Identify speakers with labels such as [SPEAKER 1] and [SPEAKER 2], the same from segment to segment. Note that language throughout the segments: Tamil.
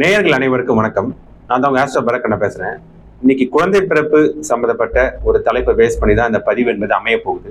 [SPEAKER 1] நேயர்கள் அனைவருக்கும் வணக்கம். நான் தான் உங்கள் ஆஸ்ட்ரோ பரக்கண்ண பேசுறேன். இன்னைக்கு குழந்தை பிறப்பு சம்பந்தப்பட்ட ஒரு தலைப்பை பேஸ் பண்ணி தான் இந்த பதிவு என்பது அமைய போகுது.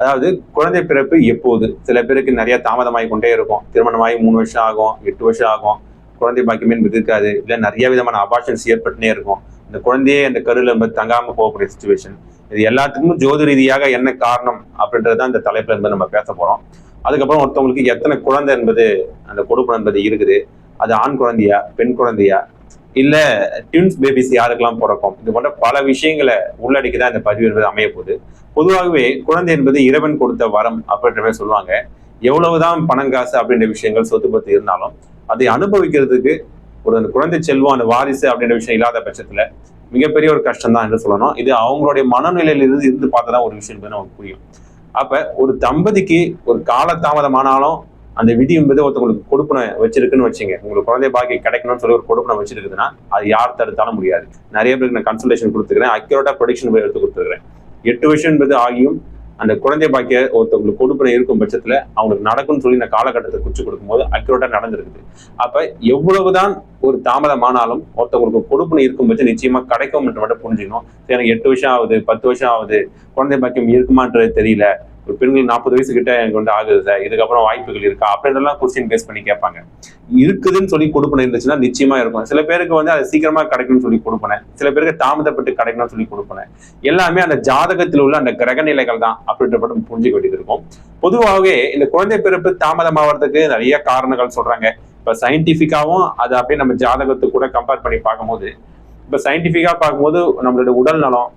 [SPEAKER 1] அதாவது குழந்தை பிறப்பு எப்போது? சில பேருக்கு நிறைய தாமதமாகி கொண்டே இருக்கும். திருமணமாகி மூணு வருஷம் ஆகும் எட்டு வருஷம் ஆகும். குழந்தை பாக்கியம் என்பது இருக்காது. இல்லை நிறைய விதமான அபார்ஷன்ஸ் ஏற்பட்டுனே இருக்கும். இந்த குழந்தையே அந்த கருவில் என்பது தங்காம போகக்கூடிய சுச்சுவேஷன் இது எல்லாத்துக்கும் ஜோதி ரீதியாக என்ன காரணம் அப்படின்றது தான் இந்த தலைப்பில் இருந்து நம்ம பேச போறோம். அதுக்கப்புறம் ஒருத்தவங்களுக்கு எத்தனை குழந்தை என்பது அந்த கொடுப்பு என்பது இருக்குது. அது ஆண் குழந்தையா பெண் குழந்தையா? இல்ல டியூன்ஸ் பேபிஸ் யாருக்கெல்லாம் பிறக்கும்? இது போன்ற பல விஷயங்களை உள்ளடக்கி தான் இந்த பதிவு என்பது அமைய போகுது. பொதுவாகவே குழந்தை என்பது இறைவன் கொடுத்த வரம் அப்படின்ற மாதிரி சொல்லுவாங்க. எவ்வளவுதான் பணம் காசு அப்படின்ற விஷயங்கள் சொத்து பத்து இருந்தாலும் அதை அனுபவிக்கிறதுக்கு ஒரு அந்த குழந்தை செல்வம் அந்த வாரிசு அப்படின்ற விஷயம் இல்லாத பட்சத்துல மிகப்பெரிய ஒரு கஷ்டம் தான் என்று சொல்லணும். இது அவங்களுடைய மனநிலையிலிருந்து இருந்து பார்த்தா தான் ஒரு விஷயம் என்பது நமக்கு புரியும். அப்ப ஒரு தம்பதிக்கு ஒரு காலதாமதமானாலும் அந்த விதி என்பது ஒருத்தவங்களுக்கு கொடுப்பனை வச்சிருக்குன்னு வச்சுங்க. உங்களுக்கு குழந்தை பாக்கி கிடைக்கணும்னு சொல்லி ஒரு கொடுப்பனை வச்சிருக்குதுன்னா அது யார் தடுத்தாலும் முடியாது. நிறைய பேருக்கு நான் கன்சல்டேஷன் கொடுத்துக்கிறேன் அக்யூரேட்டா ப்ரொடிக்ஷன் எடுத்து கொடுத்துருக்கிறேன். எட்டு வருஷம் என்பது ஆகியும் அந்த குழந்தை பாக்கிய ஒருத்தவங்களுக்கு கொடுப்பனை இருக்கும் பட்சத்துல அவங்களுக்கு நடக்கும்னு சொல்லி இந்த காலகட்டத்தை குச்சி கொடுக்கும்போது அக்யூரேட்டா நடந்திருக்குது. அப்ப எவ்வளவுதான் ஒரு தாமதமானாலும் ஒருத்தவங்களுக்கு கொடுப்பனை இருக்கும் பட்சம் நிச்சயமா கிடைக்கும் என்று மட்டும் புரிஞ்சுக்கணும். சரி, எனக்கு எட்டு வருஷம் ஆகுது பத்து வருஷம் ஆகுது குழந்தை பாக்கியம் இருக்குமான்றது தெரியல. ஒரு பெண்கள் நாற்பது வயசு கிட்ட எனக்கு வந்து ஆகுது சார் இதுக்கப்புறம் வாய்ப்புகள் இருக்கா? அப்படின்றலாம் கொஸ்டின் பேஸ் பண்ணி கேட்பாங்க. இருக்குதுன்னு சொல்லி கொடுப்பனை இருந்துச்சுன்னா நிச்சயமா இருக்கும். சில பேருக்கு வந்து அது சீக்கிரமா கிடைக்கும்னு சொல்லி கொடுப்பனேன் சில பேருக்கு தாமதப்பட்டு கிடைக்கணும்னு சொல்லி கொடுப்பனேன் எல்லாமே அந்த ஜாதகத்தில் உள்ள அந்த கிரக நிலைகள் தான் அப்படின்ற மட்டும் புரிஞ்சுக்க வேண்டியது இருக்கும் பொதுவாகவே இந்த குழந்தை பிறப்பு தாமதமாகிறதுக்கு நிறைய காரணங்கள் சொல்றாங்க. இப்ப சயின்டிபிக்காவும் அதை அப்படியே நம்ம ஜாதகத்தை கூட கம்பேர் பண்ணி பார்க்கும்போது இப்ப சயின்டிபிக்கா பார்க்கும்போது நம்மளோட உடல் நலம்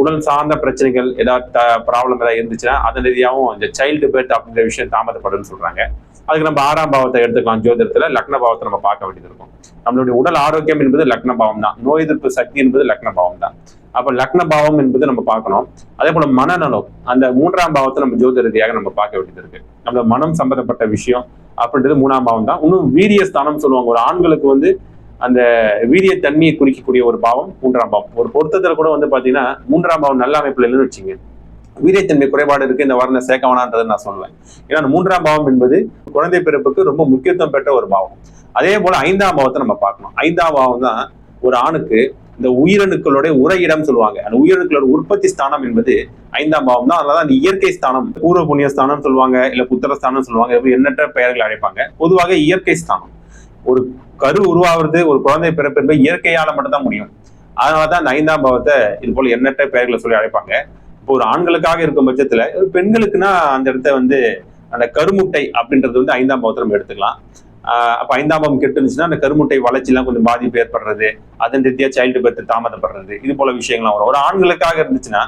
[SPEAKER 1] உடல் சார்ந்த பிரச்சனைகள் ஏதாவது ப்ராப்ளம் ஏதாவது இருந்துச்சுன்னா அதன் ரீதியாகவும் இந்த சைல்டு பெர்த் அப்படின்ற விஷயம் தாமதப்படும்னு சொல்றாங்க. அதுக்கு நம்ம ஆறாம் பாவத்தை எடுத்துக்கலாம். ஜோதிடத்துல லக்ன பாவத்தை நம்ம பார்க்க வேண்டியது இருக்கும். நம்மளுடைய உடல் ஆரோக்கியம் என்பது லக்ன பாவம் தான். நோய் எதிர்ப்பு சக்தி என்பது லக்ன பாவம் தான். அப்ப லக்ன பாவம் என்பது நம்ம பார்க்கணும். அதே போல மனநலம் அந்த மூன்றாம் பாவத்தை நம்ம ஜோதி ரீதியாக நம்ம பார்க்க வேண்டியது இருக்கு. நம்ம மனம் சம்பந்தப்பட்ட விஷயம் அப்படின்றது மூணாம் பாவம் தான். இன்னும் வீரிய ஸ்தானம் சொல்லுவாங்க. ஒரு ஆண்களுக்கு வந்து அந்த வீரிய தன்மையை குறிக்கக்கூடிய ஒரு பாவம் மூன்றாம் பாவம். ஒரு பொருத்தத்தில் கூட வந்து பார்த்தீங்கன்னா மூன்றாம் பாவம் நல்ல அமைப்புல இல்லைன்னு வச்சுங்க வீரியத்தன்மை குறைபாடு இருக்கு இந்த வர்ண சேர்க்க வேணான்றதை நான் சொல்லுவேன். ஏன்னா அந்த மூன்றாம் பாவம் என்பது குழந்தை பிறப்புக்கு ரொம்ப முக்கியத்துவம் பெற்ற ஒரு பாவம். அதே போல ஐந்தாம் பாவத்தை நம்ம பார்க்கணும். ஐந்தாம் பாவம் தான் ஒரு ஆணுக்கு இந்த உயிரணுக்களுடைய உரையிடம் சொல்லுவாங்க. அந்த உயிரணுக்களோட உற்பத்தி ஸ்தானம் என்பது ஐந்தாம் பாவம் தான். அதனால அந்த இயற்கை ஸ்தானம் பூர்வ புண்ணிய ஸ்தானம் சொல்லுவாங்க இல்ல புத்திர ஸ்தானம் சொல்லுவாங்க எப்படி எண்ணற்ற பெயர்கள் அழைப்பாங்க. பொதுவாக இயற்கை ஸ்தானம். ஒரு கரு உருவாகிறது ஒரு குழந்தை பிறப்பு என்பது இயற்கையால மட்டும்தான் முடியும். அதனாலதான் அந்த ஐந்தாம் பாவத்தை இது போல எண்ணற்ற பெயர்களை சொல்லி அழைப்பாங்க. இப்போ ஒரு ஆண்களுக்காக இருக்கும் பட்சத்துல ஒரு பெண்களுக்குன்னா அந்த இடத்த வந்து அந்த கருமுட்டை அப்படின்றது வந்து ஐந்தாம் பாவத்தை நம்ம எடுத்துக்கலாம். அப்போ ஐந்தாம் பாவம் கெட்டு இருந்துச்சுன்னா அந்த கருமுட்டை வளர்ச்சிலாம் கொஞ்சம் பாதிப்பு ஏற்படுறது அதன் ரீதியாக சைல்டு பர்த் தாமதப்படுறது இது போல விஷயங்கள்லாம் வரும். ஒரு ஆண்களுக்காக இருந்துச்சுன்னா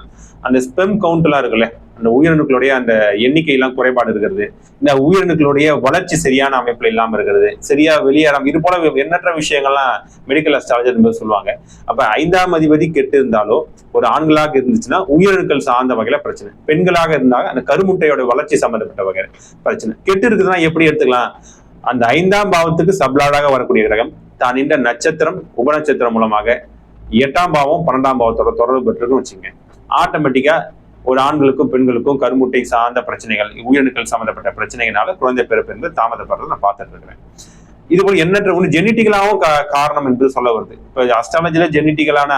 [SPEAKER 1] அந்த ஸ்பெம் கவுண்ட்லாம் இருக்குல்ல அந்த உயிரணுக்களுடைய அந்த எண்ணிக்கை எல்லாம் குறைபாடு இருக்கிறது. இந்த உயிரணுக்களுடைய வளர்ச்சி சரியான அமைப்பில் இல்லாமல் இருக்கிறது. சரியா வெளியேறாம இது போல எண்ணற்ற விஷயங்கள்லாம் மெடிக்கல் அஸ்ட்ராலஜர் என்பது சொல்லுவாங்க. அப்ப ஐந்தாம் அதிபதி கெட்டு இருந்தாலோ ஒரு ஆண்களாக இருந்துச்சுன்னா உயிரணுக்கள் சார்ந்த வகையில பிரச்சனை. பெண்களாக இருந்தாங்க அந்த கருமுட்டையோட வளர்ச்சி சம்பந்தப்பட்ட வகை பிரச்சனை. கெட்டு இருக்குதுன்னா எப்படி எடுத்துக்கலாம்? அந்த ஐந்தாம் பாவத்துக்கு சப்லாடாக வரக்கூடிய கிரகம் தான் நின்ற நட்சத்திரம் உபநட்சத்திரம் மூலமாக எட்டாம் பாவம் பன்னெண்டாம் பாவத்தோட தொடர்பு பெற்றிருக்குன்னு வச்சுங்க. ஆட்டோமேட்டிக்கா ஒரு ஆண்களுக்கும் பெண்களுக்கும் கருமுட்டை சார்ந்த பிரச்சனைகள் உயிரணுக்கள் சம்பந்தப்பட்ட பிரச்சனைகளால குழந்தை பிறப்பு என்பது தாமதப்படுறதை நான் பார்த்துட்டு இருக்கிறேன். இது போல எண்ணற்ற ஒன்று ஜெனட்டிக்கலாவும் காரணம் என்று சொல்ல வருது. இப்போ அஸ்ட்ராலஜில ஜெனட்டிக்கலான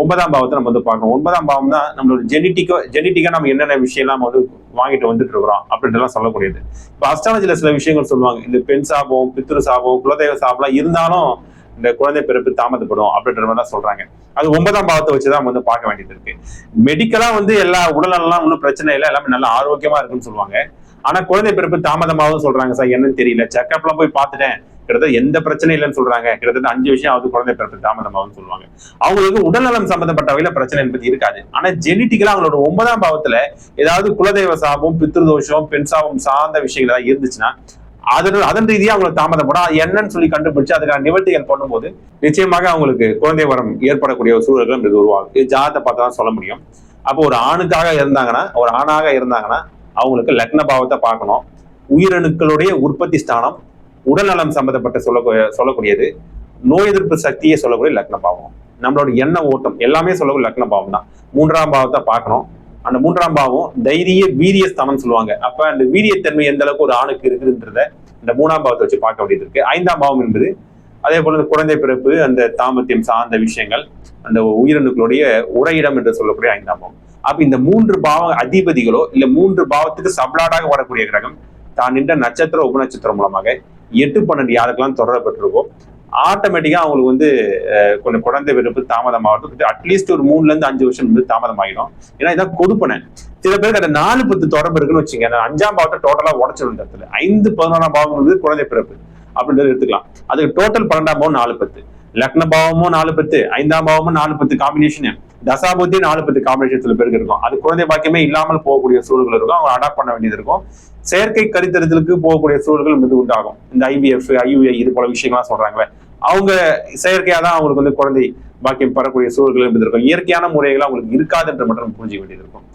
[SPEAKER 1] ஒன்பதாம் பாவத்தை நம்ம வந்து பார்க்கணும். ஒன்பதாம் பாவம் தான் நம்மளோட ஜெனட்டிக்கோ ஜெனிட்டிக்காக நம்ம என்னென்ன விஷயம்லாம் நம்ம வந்து வாங்கிட்டு வந்துட்டு இருக்கிறோம் அப்படின்றலாம் சொல்லக்கூடியது. இப்போ அஸ்ட்ராலஜியில் சில விஷயங்கள் சொல்லுவாங்க. இந்த பெண் சாபம் பித்திரு சாபம் குலதெய்வ சாபம்லாம் இருந்தாலும் இந்த குழந்தை பிறப்பு தாமதப்படும் அப்படின்ற மாதிரிலாம் சொல்றாங்க. அது ஒன்பதாம் பாவத்தை வச்சுதான் நம்ம வந்து பார்க்க வேண்டியது இருக்கு. மெடிக்கலா வந்து எல்லா உடல்நலம் ஒன்றும் பிரச்சனை இல்லை. எல்லாமே நல்லா ஆரோக்கியமா இருக்குன்னு சொல்லுவாங்க. ஆனா குழந்தை பிறப்பு தாமதமாகவும் சொல்றாங்க சார். என்னன்னு தெரியல. செக்அப்லாம் போய் பார்த்துட்டேன். கிட்டத்தட்ட எந்த பிரச்சனையும் இல்லைன்னு சொல்றாங்க. கிட்டத்தட்ட அஞ்சு விஷயம் ஆகுது குழந்தை பிறப்பு தாமதமாகும் சொல்லுவாங்க. அவங்களுக்கு உடல்நலம் சம்பந்தப்பட்ட வகையில பிரச்சனை என்பது இருக்காது. ஆனா ஜெனட்டிக்கலா அவங்களோட ஒன்பதாம் பாவத்துல ஏதாவது குலதெய்வ சாபம் பித்ருதோஷம் பெண் சாபம் சார்ந்த விஷயங்கள் ஏதாவது இருந்துச்சுன்னா அதன் அதன் ரீதியாக அவங்களுக்கு தாமதப்படும். என்னன்னு சொல்லி கண்டுபிடிச்சு அதுக்கான நிவர்த்திகள் பண்ணும்போது நிச்சயமாக அவங்களுக்கு குழந்தை வரம் ஏற்படக்கூடிய ஒரு சூழல்கள் இது உருவாகும். இது ஜாதத்தை பார்த்தா தான் சொல்ல முடியும். அப்போ ஒரு ஆணுக்காக இருந்தாங்கன்னா ஒரு ஆணாக இருந்தாங்கன்னா அவங்களுக்கு லக்ன பாவத்தை பார்க்கணும். உயிரணுக்களுடைய உற்பத்தி ஸ்தானம் உடல்நலம் சம்பந்தப்பட்ட சொல்ல சொல்லக்கூடியது நோய் எதிர்ப்பு சக்தியை சொல்லக்கூடிய லக்ன பாவம் நம்மளோட எண்ண ஓட்டம் எல்லாமே சொல்லக்கூடிய லக்ன பாவம் தான். மூன்றாம் பாவத்தை பார்க்கணும். அந்த மூன்றாம் பாவம் தைரிய வீரிய ஸ்தானம் சொல்லுவாங்க. அப்ப அந்த வீரியத்தன்மை எந்த அளவுக்கு ஒரு ஆணுக்கு இருக்குதுன்றத இந்த மூணாம் பாவத்தை வச்சு பார்க்க வேண்டியது இருக்கு. ஐந்தாம் பாவம் என்பது அதே போல இந்த குழந்தை பிறப்பு அந்த தாமத்தியம் சார்ந்த விஷயங்கள் அந்த உயிரணுக்களுடைய உரையிடம் என்று சொல்லக்கூடிய ஐந்தாம் பாவம். அப்ப இந்த மூன்று பாவ அதிபதிகளோ இல்ல மூன்று பாவத்துக்கு சப்ளாடாக வரக்கூடிய கிரகம் தான் நின்ற நட்சத்திர உபநட்சத்திரம் மூலமாக எட்டு பன்னெண்டு யாருக்கெல்லாம் தொடர பெற்றிருக்கோ ஆட்டோமேட்டிக்காக அவங்களுக்கு வந்து கொஞ்சம் குழந்தை பிறப்பு தாமதம் ஆகிறது அட்லீஸ்ட் ஒரு மூணுலேருந்து அஞ்சு வருஷம் வந்து தாமதம் ஆகிடும் ஏன்னா இதான் கொடுப்பனை. சில பேருக்கு அந்த நாலு பத்து தொடர்பு இருக்குன்னு வச்சுங்க அந்த அஞ்சாம் பாவத்தை டோட்டலாக உடச்சிடும் இந்த இடத்துல. ஐந்து பதினொன்றாம் பாவம் வந்து குழந்தை பிறப்பு அப்படின்றது எடுத்துக்கலாம். அதுக்கு டோட்டல் பன்னெண்டாம் பாவம் நாலு பத்து. லக்ன பாவமும் நாலு பத்து. ஐந்தாம் பாவமும் நாலு பத்து காம்பினேஷன் தசாபுத்தி நாலு பத்து காம்பினேஷன் சில பேருக்கு இருக்கும். அது குழந்தை பாக்கியமே இல்லாமல் போகக்கூடிய சூழல்கள் இருக்கும். அவங்க அடாப்ட் பண்ண வேண்டியது இருக்கும். செயற்கை கருத்தரித்தலுக்கு போகக்கூடிய சூழல்கள் மிக உண்டாகும். இந்த ஐவிஎஃப் ஐயுஏ இது போல விஷயங்கள்லாம் சொல்றாங்களே. அவங்க செயற்கையா தான் அவங்களுக்கு வந்து குழந்தை பாக்கியம் பெறக்கூடிய சூழல்கள் என்பது இருக்கும். இயற்கையான முறைகள் அவங்களுக்கு இருக்காதுன்ற மட்டும் நம்ம புரிஞ்சுக்க வேண்டியது இருக்கும்.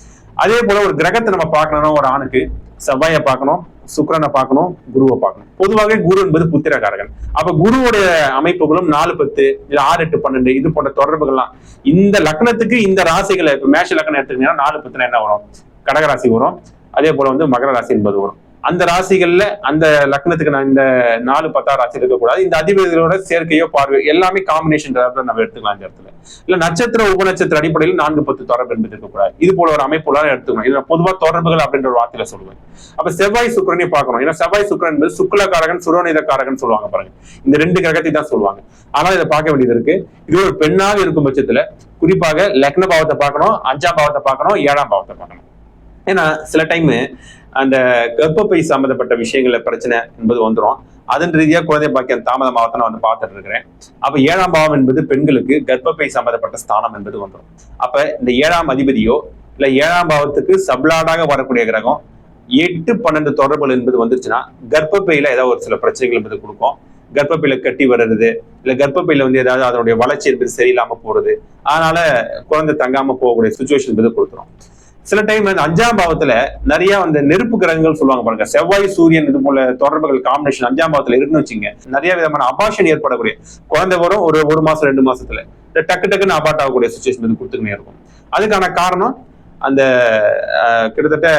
[SPEAKER 1] அதே போல ஒரு கிரகத்தை நம்ம பார்க்கணும்னா ஒரு ஆணுக்கு செவ்வாயை பார்க்கணும். சுக்கரனை பார்க்கணும் குருவை பார்க்கணும். பொதுவாக குரு என்பது புத்திரகாரகன் அப்ப குருவோட அமைப்புகளும் நாலு பத்து இல்ல ஆறு எட்டு பன்னெண்டு இது போன்ற தொடர்புகள்லாம். இந்த லக்னத்துக்கு இந்த ராசிகளை இப்ப மேஷ லக்னம் எடுத்துக்கிட்டீங்கன்னா நாலு பத்துல என்ன வரும்? கடகராசி வரும். அதே போல வந்து மகர ராசி என்பது வரும். அந்த ராசிகள்ல அந்த லக்னத்துக்கு நான் இந்த நாலு பத்தாம் ராசி இருக்கக்கூடாது. இந்த அதிபதிகளோட சேர்க்கையோ பார்வை எல்லாமே காம்பினேஷன் நம்ம எடுத்துக்கலாம் இந்த இடத்துல. இல்ல நட்சத்திர உபநட்சத்திர அடிப்படையில் நான்கு பத்து தொடர்பு என்பது இருக்கக்கூடாது. இது போல ஒரு அமைப்புலாம் எடுத்துக்கணும். இதுல பொதுவா தொடர்புகள் அப்படின்ற ஒரு வார்த்தையில சொல்லுவேன். அப்ப செவ்வாய் சுக்கரனையும் பார்க்கணும். ஏன்னா செவ்வாய் சுக்கரன் என்பது சுக்லகாரகன் சுரோனிதக்காரகன் சொல்லுவாங்க பாருங்க. இந்த ரெண்டு கிரகத்தை தான் சொல்லுவாங்க. ஆனா இதை பார்க்க வேண்டியது இருக்கு. இது ஒரு பெண்ணாக இருக்கும் பட்சத்துல குறிப்பாக லக்ன பாவத்தை பார்க்கணும் அஞ்சாம் பாவத்தை பார்க்கணும் ஏழாம் பாவத்தை பார்க்கணும். ஏன்னா சில டைம் அந்த கர்ப்பப்பை சம்மந்தப்பட்ட விஷயங்கள பிரச்சனை என்பது வந்துடும் அதன் ரீதியாக குழந்தை பாக்கியம் தாமதமாகத்தான் நான் வந்து பார்த்துட்டு இருக்கிறேன். அப்ப ஏழாம் பாவம் என்பது பெண்களுக்கு கர்ப்பப்பை சம்மந்தப்பட்ட ஸ்தானம் என்பது வந்துடும் அப்ப இந்த ஏழாம் அதிபதியோ இல்ல ஏழாம் பாவத்துக்கு சப்ளாடாக வரக்கூடிய கிரகம் எட்டு பன்னெண்டு தொடர்புகள் என்பது வந்துருச்சுன்னா கர்ப்பப்பையில ஏதாவது ஒரு சில பிரச்சனைகள் என்பது கொடுக்கும். கர்ப்பப்பையில கட்டி வர்றது இல்ல கர்ப்பப்பையில வந்து ஏதாவது அதனுடைய வளர்ச்சி என்பது சரியில்லாம போறது. அதனால குழந்தை தங்காம போகக்கூடிய சுச்சுவேஷன் என்பது கொடுத்துரும். சில டைம் அந்த அஞ்சாம் பாவத்துல நிறைய அந்த நெருப்பு கிரகங்கள் சொல்லுவாங்க பாருங்க. செவ்வாய் சூரியன் இது போல தொடர்புகள் காம்பினேஷன் அஞ்சாம் பாவத்துல இருக்குன்னு வச்சுங்க நிறைய விதமான அபாஷன் ஏற்படக்கூடிய குழந்தை வரும் ஒரு ஒரு மாசம் ரெண்டு மாசத்துல. டக்கு டக்குன்னு அபார்ட் ஆகக்கூடிய சுச்சுவேஷன் வந்து கொடுத்துக்கினே இருக்கும். அதுக்கான காரணம் அந்த கிட்டத்தட்ட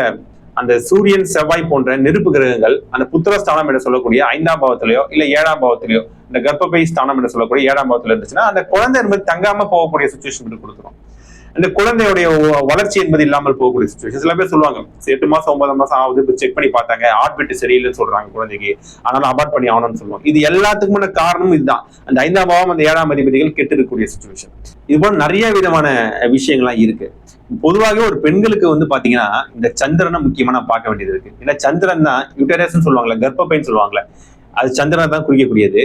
[SPEAKER 1] அந்த சூரியன் செவ்வாய் போன்ற நெருப்பு கிரகங்கள் அந்த புத்திரஸ்தானம் என்று சொல்லக்கூடிய ஐந்தாம் பாவத்திலேயோ இல்ல ஏழாம் பாவத்திலேயோ இந்த கர்ப்பப்பை ஸ்தானம் என்று சொல்லக்கூடிய ஏழாம் பாவத்துல இருந்துச்சுன்னா அந்த குழந்தை என்பது தங்காம போகக்கூடிய சுச்சுவேஷன் கொடுத்துரும். அந்த குழந்தையுடைய வளர்ச்சி என்பது இல்லாமல் போகக்கூடிய சுச்சுவேஷன் சில பேர் சொல்லுவாங்க எட்டு மாசம் ஒன்பது மாசம் ஆகுது இப்போ செக் பண்ணி பார்த்தாங்க ஆட்பிட் சரியில்லைன்னு சொல்றாங்க குழந்தைக்கு. அதனால அபார்ட் பண்ணி ஆகணும்னு சொல்லுவாங்க. இது எல்லாத்துக்குமான காரணம் இதுதான். அந்த ஐந்தாம் பாவம் அந்த ஏழாம் அதிபதிகள் கெட்டு இருக்கக்கூடிய சுச்சுவேஷன் இது போல நிறைய விதமான விஷயங்கள்லாம் இருக்கு. பொதுவாக ஒரு பெண்களுக்கு வந்து பாத்தீங்கன்னா இந்த சந்திரனை முக்கியமா நான் பார்க்க வேண்டியது இருக்கு. ஏன்னா சந்திரன் தான் யூட்டரஸ் சொல்லுவாங்கல்ல கர்ப்பப்பைன்னு சொல்லுவாங்கல்ல அது சந்திரனை தான் குறிக்கக்கூடியது.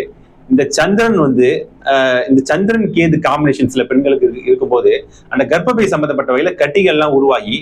[SPEAKER 1] இந்த சந்திரன் வந்து இந்த சந்திரன் கேது காம்பினேஷன் சில பெண்களுக்கு இருக்கும்போது அந்த கர்ப்பப்பை சம்பந்தப்பட்ட வகையில கட்டிகள் எல்லாம் உருவாகி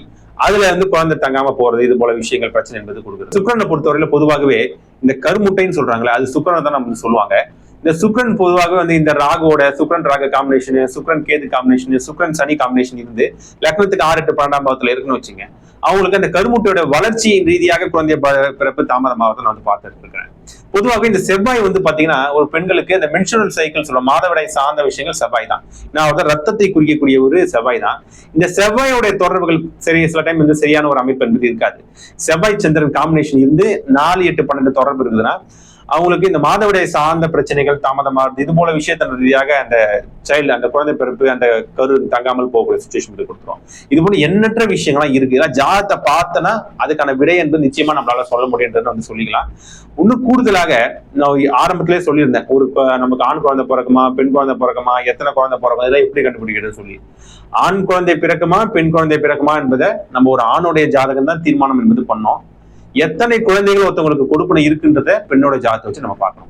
[SPEAKER 1] அதுல வந்து குழந்தை தங்காம போறது இது போல விஷயங்கள் பிரச்சனை என்பது கொடுக்குறது. சுக்கரனை பொறுத்தவரையில பொதுவாகவே இந்த கருமுட்டைன்னு சொல்றாங்களே அது சுக்கரனை தான் நம்ம சொல்லுவாங்க. இந்த சுக்ரன் பொதுவாக வந்து இந்த ராகோட சுக்ரன் ராக காம்பினேஷன் சுக்ரன் கேது காம்பினேஷன் சுக்ரன் சனி காம்பினேஷன் இருந்து லக்னத்துக்கு ஆறு எட்டு பன்னெண்டாம் பாவத்துல இருக்குன்னு வச்சுங்க. அவங்களுக்கு அந்த கருமுட்டையோட வளர்ச்சி ரீதியாக குழந்தைய பிறப்பு தாமதமாவதை நான் வந்து பார்த்துட்டு இருக்கிறேன். பொதுவாக இந்த செவ்வாய் வந்து பாத்தீங்கன்னா ஒரு பெண்களுக்கு இந்த மென்சுரல் சைக்கிள் சொல்ல மாதவிடாய் சார்ந்த விஷயங்கள் செவ்வாய் தான் நான் வந்து ரத்தத்தை குறிக்கக்கூடிய ஒரு செவ்வாய் தான் இந்த செவ்வாயோடைய தொடர்புகள் சரி சில டைம் வந்து சரியான ஒரு அமைப்பு என்பது இருக்காது. செவ்வாய் சந்திரன் காம்பினேஷன் இருந்து நாலு எட்டு பன்னெண்டு தொடர்பு இருக்குதுன்னா அவங்களுக்கு இந்த மாதவிடை சார்ந்த பிரச்சனைகள் தாமதமாகிறது இது போல விஷயத்தின் ரீதியாக அந்த சைல்டு அந்த குழந்தை பிறப்பு அந்த கரு தங்காமல் போகக்கூடிய சுச்சுவேஷன் கொடுத்துரும். இது போல எண்ணற்ற விஷயங்கள்லாம் இருக்கு. ஏன்னா ஜாதத்தை பார்த்தனா அதுக்கான விடை என்பது நிச்சயமா நம்மளால சொல்ல முடியுன்றதை வந்து சொல்லிக்கலாம். இன்னும் கூடுதலாக நான் ஆரம்பத்திலே சொல்லியிருந்தேன். ஒரு நமக்கு ஆண் குழந்தை பிறக்குமா பெண் குழந்தை பிறக்குமா எத்தனை குழந்தை பிறக்குமா இதெல்லாம் எப்படி கண்டுபிடிக்கிறதுன்னு சொல்லி. ஆண் குழந்தை பிறக்குமா பெண் குழந்தை பிறக்குமா என்பதை நம்ம ஒரு ஆணுடைய ஜாதகம் தான் தீர்மானம் என்பது பண்ணோம். எத்தனை குழந்தைகள் ஒருத்தவங்களுக்கு கொடுப்பனை இருக்குன்றத பெண்ணோட ஜாதகத்தை வச்சு நம்ம பார்க்கணும்.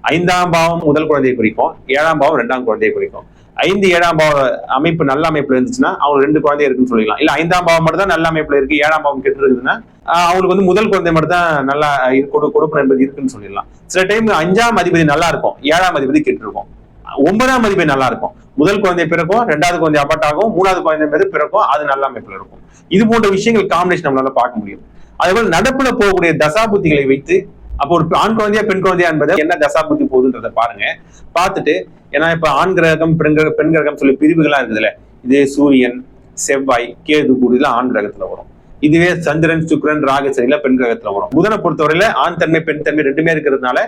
[SPEAKER 1] ஐந்தாம் பாவம் முதல் குழந்தையை குறிக்கும் ஏழாம் பாவம் ரெண்டாம் குழந்தையை குறிக்கும். ஐந்து ஏழாம் பாவ அமைப்பு நல்ல அமைப்புல இருந்துச்சுன்னா அவங்க ரெண்டு குழந்தை இருக்குன்னு சொல்லிக்கலாம். இல்ல ஐந்தாம் பாவம் மட்டும் தான் நல்ல அமைப்புல இருக்கு ஏழாம் பாவம் கெட்டு இருக்குதுன்னா அவங்களுக்கு வந்து முதல் குழந்தை மட்டும் தான் நல்லா கொடு- கொடுப்பனை என்பது இருக்குன்னு சொல்லிடலாம். சில டைம் அஞ்சாம் அதிபதி நல்லா இருக்கும் ஏழாம் அதிபதி கெட்டு இருக்கும். ஒன்பதாம் அதிபதி நல்லா இருக்கும். முதல் குழந்தை பிறக்கும் ரெண்டாவது குழந்தை அபார்ட் ஆகும் மூணாவது குழந்தை என்பது பிறக்கும் அது நல்ல அமைப்புல இருக்கும். இது போன்ற விஷயங்கள் காம்பினேஷன் நம்மளால பார்க்க முடியும். அதேபோல நடப்புல போகக்கூடிய தசாபுத்திகளை வைத்து அப்போ ஒரு ஆண் குழந்தையா பெண் குழந்தையா என்பதை என்ன தசாபுத்தி போகுதுன்றதை பாருங்க. பார்த்துட்டு ஏன்னா இப்ப ஆண் கிரகம் பெண் பெண் கிரகம் சொல்லி பிரிவுகளா இருக்குதுல்ல இதே சூரியன் செவ்வாய் கேது கூடு இதெல்லாம் ஆண் கிரகத்துல வரும். இதுவே சந்திரன் சுக்ரன் ராகு சரியில பெண் கிரகத்துல வரும். புதனை பொறுத்தவரையில ஆண் தன்மை பெண் தன்மை ரெண்டுமே இருக்கிறதுனால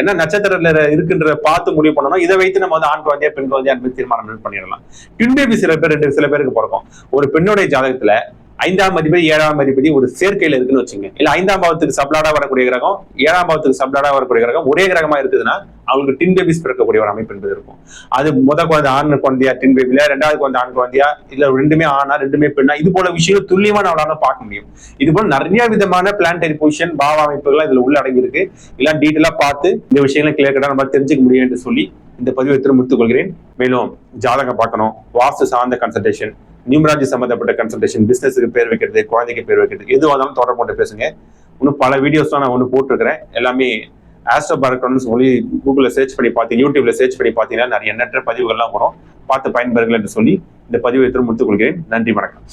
[SPEAKER 1] என்ன நட்சத்திரத்துல இருக்குன்றத பார்த்து முடிவு பண்ணணும். இதை வைத்து நம்ம வந்து ஆண் குழந்தையா பெண் குழந்தையா என்பது தீர்மானம் பண்ணிடலாம். ட்வின் பேபி சில பேர் ரெண்டு சில பேருக்கு பிறக்கும். ஒரு பெண்ணுடைய ஜாதகத்துல ஐந்தாம் அதிபதி ஏழாம் அதிபதி ஒரு சேர்க்கையில இருக்குன்னு வச்சுங்க. இல்ல ஐந்தாம் பாவத்துக்கு சப்ளாடா வரக்கூடிய கிரகம் ஏழாம் பாவத்துக்கு சப்ளாடா வரக்கூடிய கிரகம் ஒரே கிரகமா இருக்குதுன்னா அவங்களுக்கு டின் பேபிஸ் பிறக்கக்கூடிய ஒரு அமைப்பு என்பது இருக்கும். அது முத குழந்தை ஆண் குழந்தையா டின் பேபில ரெண்டாவது குழந்தை ஆண் குழந்தையா இல்ல ரெண்டுமே ஆனா ரெண்டுமே பெண்ணா இது போல விஷயம் துல்லியமா நம்மளால பார்க்க முடியும். இது போல நிறைய விதமான பிளான்டரி பொசிஷன் பாவ அமைப்புகள் இதுல உள்ள அடங்கியிருக்கு. எல்லாம் டீட்டெயிலா பார்த்து இந்த விஷயங்களை கிளியர் கட்டா நம்ம தெரிஞ்சுக்க முடியும் என்று சொல்லி இந்த பதிவை திரும்ப முடித்துக் கொள்கிறேன். மேலும் ஜாதகம் பார்க்கணும். வாஸ்து சார்ந்த கன்சல்டேஷன் நியூமராஜி சம்மந்தப்பட்ட கன்சல்டேஷன் பிஸ்னஸுக்கு பேர் வைக்கிறது குழந்தைக்கு பேர் வைக்கிறது எதுவாக இருந்தாலும் தொடர்பு கொண்டு பேசுங்க. இன்னும் பல வீடியோஸ் தான் நான் ஒன்று போட்டிருக்கிறேன். எல்லாமே ஆஸ்ட்ரோ பார்க்கணும்னு சொல்லி கூகுளில் சர்ச் பண்ணி பார்த்தீங்க யூடியூப்ல சர்ச் பண்ணி பார்த்தீங்கன்னா நிறைய எண்ணற்ற பதிவுகள்லாம் வரும். பார்த்து பயன்பெறுங்கள் என்று சொல்லி இந்த பதிவை திரும்ப முடித்துக் கொள்கிறேன். நன்றி வணக்கம்.